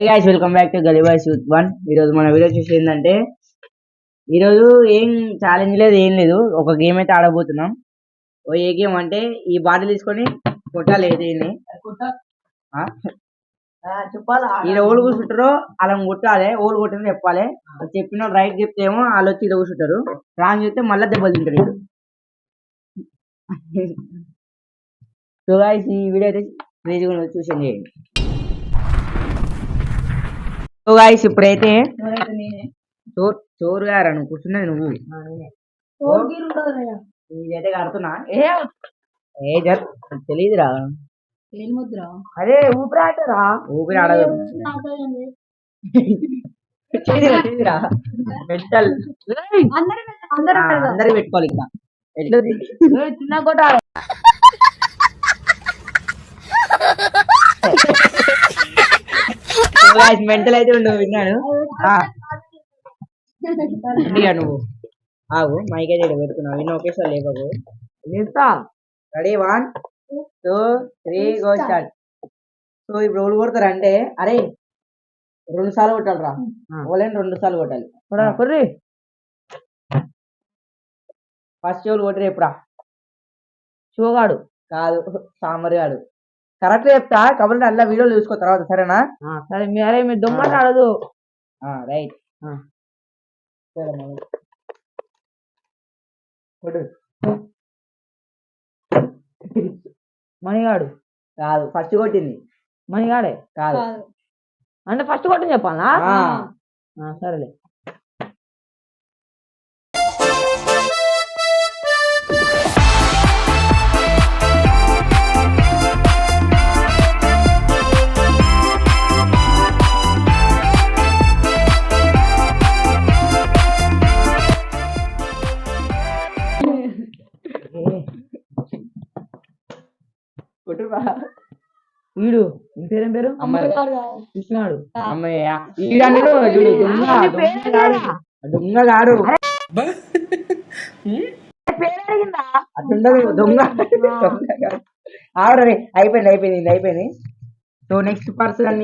Guys welcome back to Gully Boy సూత్ one ఈరోజు మన video చూసి ఏంటంటే ఈరోజు ఏం ఛాలెంజ్ లేదు ఏం లేదు. ఒక గేమ్ అయితే ఆడబోతున్నాం. ఓ ఏ గేమ్ అంటే ఈ బాటిల్ తీసుకొని కొట్టాలి ఏదైంది చెప్పాలా ఈడ ఓళ్ళు కూర్చుంటారో అలా కొట్టాలి ఓళ్ళు కొట్టిన చెప్పాలి. చెప్పిన రైట్ చెప్తే ఏమో వాళ్ళు వచ్చి ఇలా కూర్చుంటారు. రాంగ్ చెప్తే మళ్ళీ దెబ్బలు తింటారు. సో గాయస్ ఈ వీడియో అయితే క్రేజీగా ఉన్నది చూసేయండి చేయండి సో గాయస్ ఇప్పుడైతే చోరు చోరు గారా నువ్వు. కూర్చున్నది నువ్వు. ఇదైతే కడుతున్నా. ఏ ఏ జర్ తెలియదురా అదే ఊపిరి ఆటరా ఊపిరి ఆడదు. అందరూ పెట్టుకోవాలి ఇంకా. ఎట్లా చిన్న కొట్టాలి మెంటల్ అయితే ఉండు విన్నాను. ఇండియా నువ్వు. ఆగు మైక్ అయితే పెట్టుకున్నావు విన్న ఒకేసారి లేకపో ready one two three go start so ఇప్పుడు ఎవరు కొడతారు అంటే అరే రెండు సార్లు కొట్టాలి రా ఓలేని రెండు సార్లు కొట్టాలి. కొర్రి. ఫస్ట్ ఎవరు కొట్టరు ఎప్పుడా షోగాడు కాదు సామరిగాడు కరెక్ట్ చెప్తా కాబట్టి అలా వీడియోలు చూసుకో తర్వాత సరేనా? సరే మీ అరే మీరు దొంగ ఆడదు. రైట్. మణిగాడు. కాదు ఫస్ట్ కొట్టింది. మణిగాడే? కాదు. అంటే ఫస్ట్ కొట్టని చెప్పాలా? ఆ. ఆ, సరేలే. వీడు పేరేం పేరు? అమ్మాయి. కృష్ణాడు ఈడన్నుడు దొంగగాడు. అట్లుండదు దొంగ. దొంగగాడు. ఆవిడ రే అయిపోయింది అయిపోయింది అయిపోయింది. సో నెక్స్ట్ పర్సన్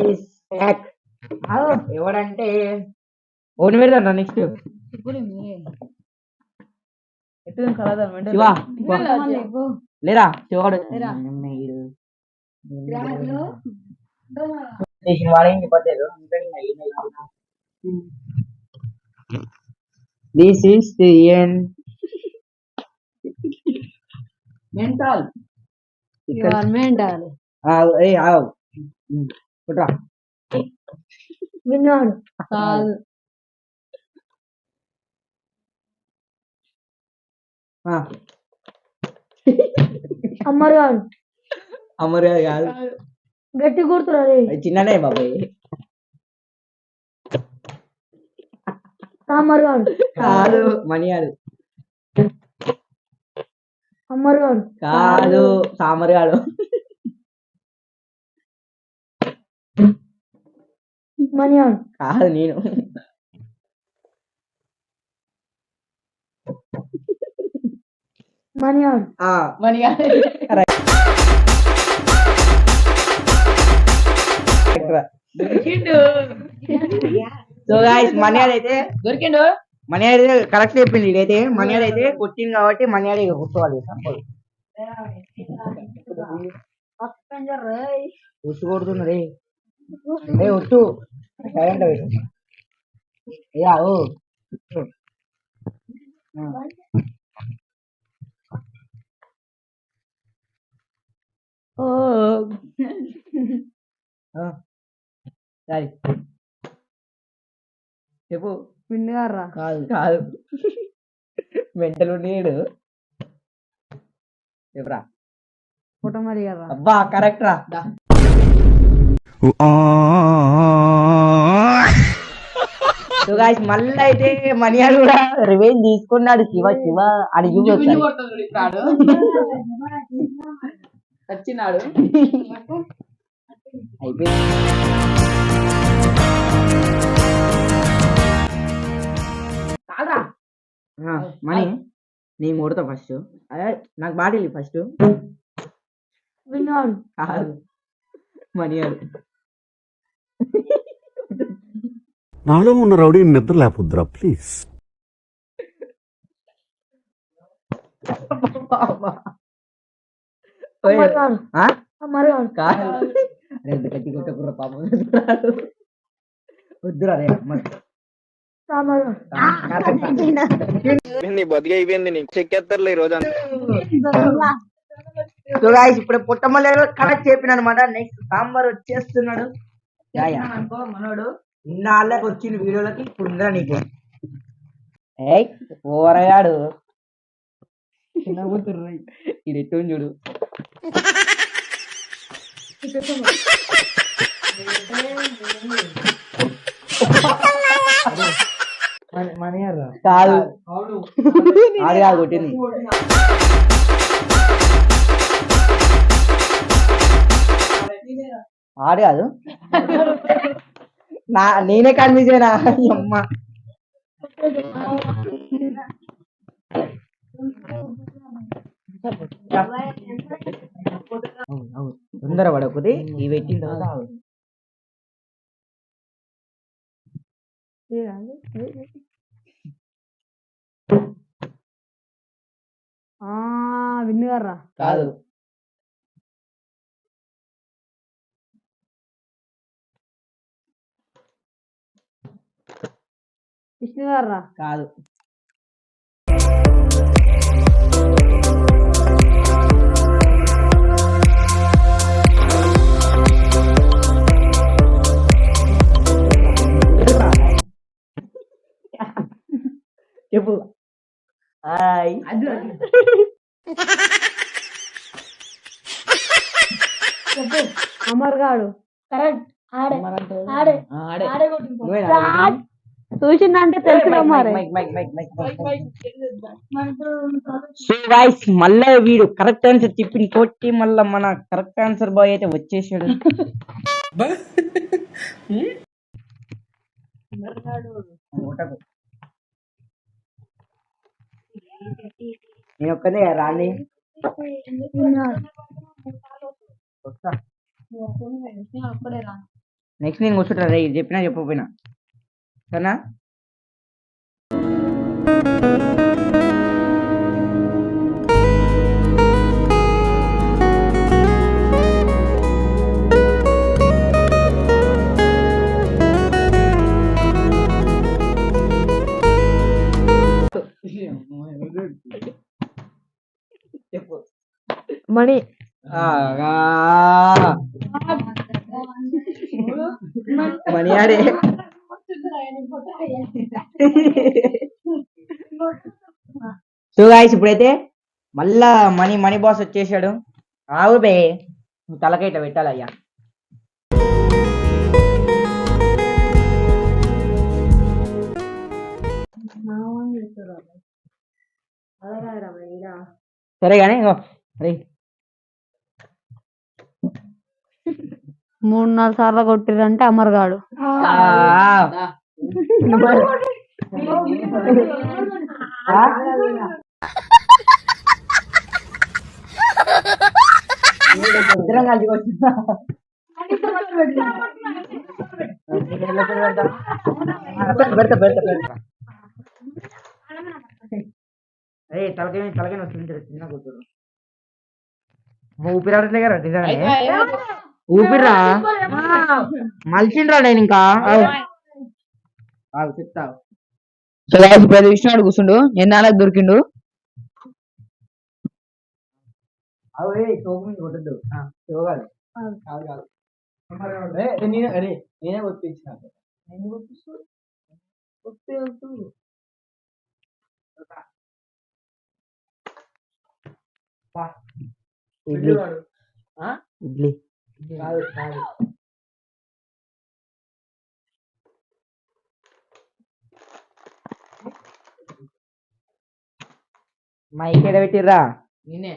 ఎవడంటే? ఓని పెడతాడు నెక్స్ట్ లేరా? శివాడు చేసిన వాడేంటి పడ్డాడు this is the end mental government ఏ ఆగు కుట్రా. విన్నాడు కాదు ఆ, అమ్మగారు. అమరు కాదు. గట్టి కూర్చున్నారు చిన్ననే బాబాయ్. అమ్మగారు కాదు. మణియాడు అమ్మగారు కాదు. సామరిగాడు మణిగాడు కాదు. నేను. మణిగాడు ఆ. మణిగాడు సో గాయస్ మణియాడు అయితే దొరికిండు. మణియాడు అయితే కరెక్ట్ చెప్పింది ఇదైతే. మణియాడు అయితే కొట్టింది కాబట్టి మణియాడు ఇక కూర్చోవాలి తప్పదు ఉచ్చు కొడుతున్నది ఏ ఉచ్చు. సైలెంట్. ఆ. ఓ. ఆ. సరే చెప్పు విన్నారా కాదు కాదు మెంటల్ ఉండేడు చెప్పురా ఫోటో మరి కదా అబ్బా కరెక్ట్ రా సో గాయస్ మళ్ళీ అయితే మణియాడు కూడా రివెంజ్ తీసుకున్నాడు శివ శివ అని చూసి వచ్చినాడు అయిపోయింది ఆ, మణి నేను కొడతా ఫస్ట్ అదే నాకు బాటిల్ ఫస్ట్ విన్నాడు కాదు. మణియాడు నాలో ఉన్న రౌడీని నిద్ర లేపుద్రా ప్లీజ్? అమర్గాడు కాదు. రెండు కత్తి కొట్టకుర్ర పాపం వద్దురా రే అమ్మ. అమర్గాడు నీ బతికి అయిపోయింది నీకు చెక్కేస్తారులే ఈ రోజు సో గాయస్ ఇప్పుడు పుట్టమల్లి కనెక్ట్ చెప్పిన అనమాట నెక్స్ట్ సాంబార్ వచ్చేస్తున్నాడు. Yeah, yeah. మనోడు ఇన్నాళ్ళకి వచ్చిన వీడియోలకి ఇప్పుడు ఉందిరా నీకు. ఏయ్ ఓరగాడు. ఇది ఎట్టు చూడు. కాదు అది కాదు కొట్టింది ఆడు. కాదు నా నేనే కన్ఫ్యూజ్ అయినా అమ్మ అవును, అవును. తొందర పడకపోతే ఈ పెట్టిన తర్వాత ఆగు. విన్ను గారా కాదు. విష్ణు గారా కాదు. అమర్గాడు కరెక్ట్ ఆడే ఆడే ఆడే ఆడే? చూసిందంటే మరి. సో గాయ్స్ మళ్ళా వీడు కరెక్ట్ ఆన్సర్ చెప్పి కొట్టి మళ్ళా మన కరెక్ట్ ఆన్సర్ బాయ్ అయితే వచ్చేసాడు. కొట్టకు. నేను ఒక్కనే రాని నెక్స్ట్ నేను కూర్చుంటా రే ఇది చెప్పినా చెప్పకపోయినా. సరేనా? చెప్పు మణి ఆగా. మణియాడే సో గాయస్ ఇప్పుడైతే మళ్ళా మనీ మనీ బాస్ వచ్చేసాడు. ఆవు బే నువ్వు తలకై ఇట్లా పెట్టాలయ్యా. సరే కానీ రే మూడు నాలుగు సార్లు కొట్టిరంటే అమర్గాడు ఆ. ఆ? ఇద్దరం కలిసి కొట్టినా. పెడతా పెడతా పెడతా అరే తలకాయ తలకాయ వస్తుంది చిన్న కూతురు. ఊపిరి ఆడట్లే కదా ఊపిరిరా? మలిచిండ్రా నేను ఇంకా? చెప్తావు. సో గాయస్ ఇప్పుడు విష్ణుడు కూర్చుండు. ఎన్నాళ్ళకి దొరికిండు? అవు ఏ చోకు మీద కొట్టద్దు. చోగాడు కాదు కాదు ఏ, ఏ, నేనే అరే నేనే ఇడ్లీ. ఇడ్లీ. కాదు కాదు. మైక్ ఎడ పెట్టిర్రా? నేనే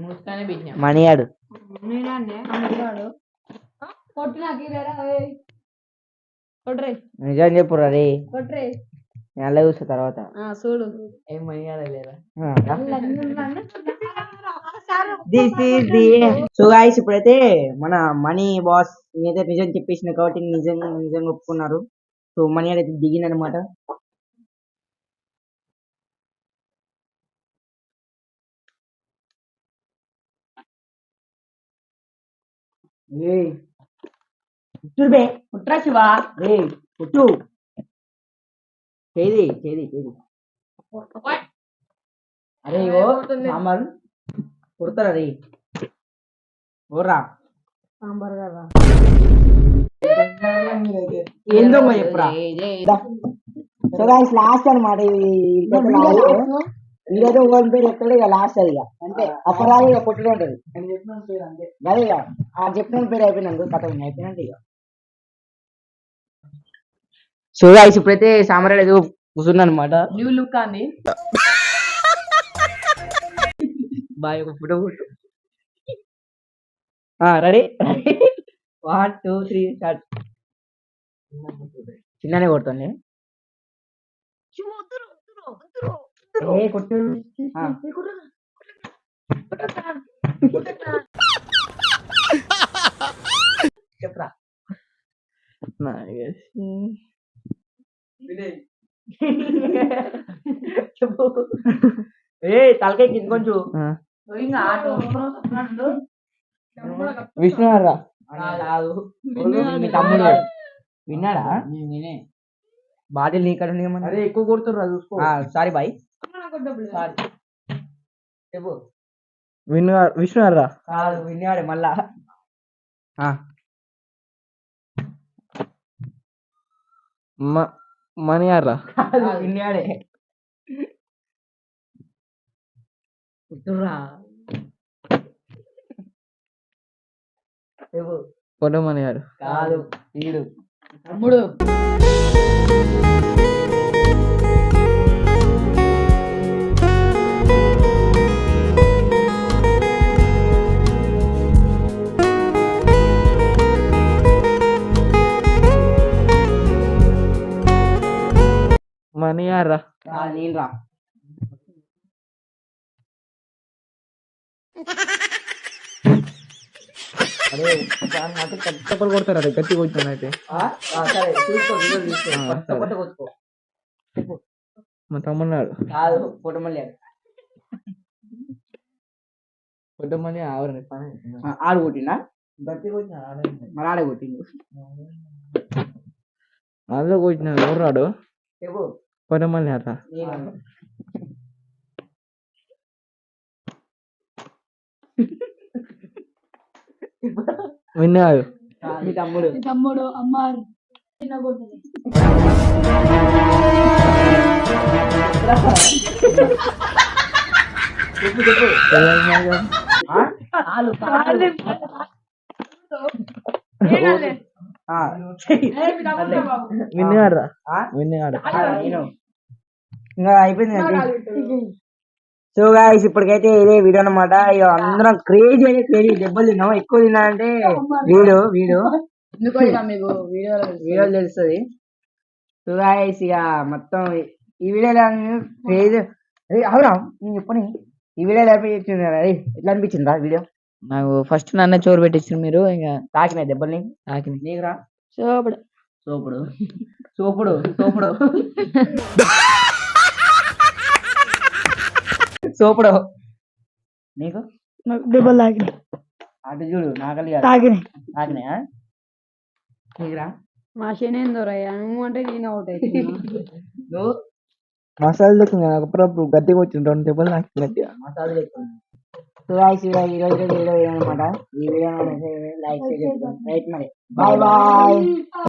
మూసుకానే పెట్టినా మణియాడు కొట్రే నిజం చెప్పురా రే. కొట్రే నేను అలా చూస్తా తర్వాత చూడు. ఏం మనీ లేదా? ఆ, రా. This is the so guys ఇప్పుడైతే మన మనీ బాస్ అయితే నిజం చెప్పేసిన కాబట్టి నిజం నిజంగా ఒప్పుకున్నారు. సో మనీ అయితే దిగిందనమాట ఏయ్ పుట్టురు బే పుట్రా శివ? రే పుట్టు. చేది చేది చేది అరే ఇగో సాంబార్ కొడతారా రే ఓర్రా సాంబార్ కదా ఏందో చెప్పురా సో గాయస్ లాస్ట్ అనమాట ఇదైతే ఒకరి పేరు ఎక్కడ ఇక లాస్ట్ అది ఇక అంటే అప్పటిదాకా ఇక కొట్టుడే ఉంటది అదే ఇక ఆ చెప్పిన పేరు అయిపోయినందుకు కథ అయిపోయినట్టు ఇక సో గాయస్ ఇప్పుడైతే సాంబార్ ఏదో కూర్చున్నా అనమాట న్యూ లుక్ అండి. బాయ్ ఒక ఫోటో కొట్టు. Ready one two three start చిన్ననే కొడుతుంది కొట్టు. చెప్పరా? చెప్పు. ఏ తలకాయ కింద కొంచెం. విష్ణు రా కాదు మీ తమ్ముడు. విన్నాడా? బాటిల్ నీ ఇక్కడ అదే ఎక్కువ కొడుతుర్రా చూసుకో. Sorry boy. సారీ. చెప్పు. విష్ణు విష్ణు రా కాదు విన్నాడే మళ్ళా. ఆ, మనీ రా కాదు. విన్నాడే. కుట్టుర్రా చెప్పు ఫోటో మనీ కాదు వీడు. తమ్ముడు. మనీ రా నేను రా అరే చెప్పలు కొడతారు అదే గట్టి కొట్టాను అయితే. సరే తీసుకో కొట్టుకో. మా తమ్మున్నాడు. కాదు ఫోటో మళ్ళీ ఫోటో మనీ ఆవరని పని ఆ, ఆడు కొట్టినా గట్టి కొట్టిన మరి ఆడే కొట్టిండు? అందులో కొట్టిన ఎవరాడు చెప్పు. నేను విన్నాడు మీ తమ్ముడు తమ్ముడు అమ్మ చెప్పు ఆ, నేను. ఇంకా అయిపోయింది సో గాయస్ ఇప్పటికైతే ఇదే వీడియో అనమాట ఇక అందరం క్రేజీ అయితే క్రేజీ దెబ్బలు తిన్నాం ఎక్కువ తిన్నా అంటే వీడు వీడు. మీకు వీడియో వీడియోలు తెలుస్తుంది. సో గాయస్ ఇక మొత్తం ఈ వీడియోలో క్రేజీ అరే అవురా నేను చెప్పని ఈ వీడియోలో ఎట్లా అనిపించింది రా వీడియో? నాకు ఫస్ట్ నన్నే చోరు పెట్టించారు మీరు ఇంకా తాకినాయి దెబ్బల్ని? తాకిని. నీకు రా సోపడు. సోపుడు. సోపుడు సోపుడు. సోపుడు. నీకు? నాకు దెబ్బలు తాకినాయి. అటు చూడు నాకలి తాకినాయి. నాకనే నీకురా? మా శనేందో రయ్యా నువ్వు అంటే నేను అవుట్ నువ్వు? మసాలా లెక్క అప్పుడప్పుడు గట్టిగా వచ్చింది రెండు దెబ్బలు నాకు మసాలా ఎక్కువ సో గాయ్స్ ఈ రోజు ఈ రోజు వీడియో అనమాట. ఈ వీడియో లైక్ చేయండి రైట్ మరి. Bye bye